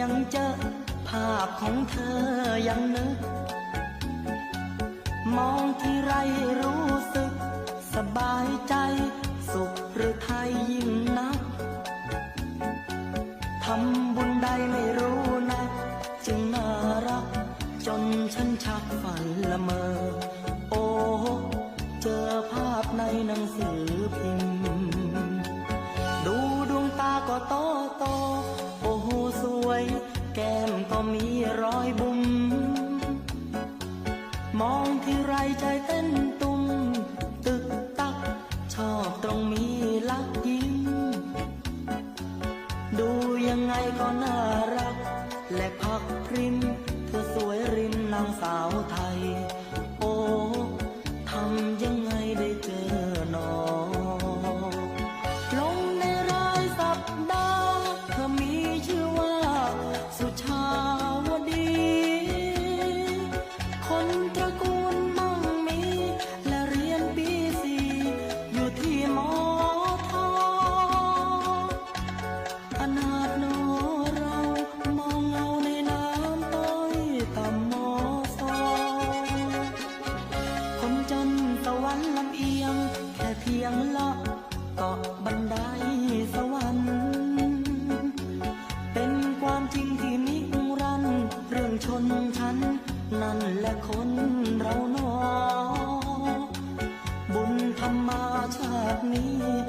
ยังเจอ ภาพของเธอยังนึก มองที่ไรรู้สึก สบายใจ สุขหรือไทยยิ่งนักทำบุญใดไม่รู้นะจึงน่ารัก จนฉันชักฝันละเมอ โอ้เจอภาพในหนังสือพิมพ์ ดูดวงตาก็โตโต มองที่ไรใจเต้นตุ้มตึกตัก ชอบตรงมีลักยิ้ม ดูยังไงก็น่ารัก และพักพริม เธอสวยริมนางสาวไทย โอ้ทำยัง เพียงเลาะเกาะบันไดสวรรค์เป็นความจริงที่นิรันด์เรื่องชนชั้น นั่นแหละคนเรานอ บุญทำมาชาตินี้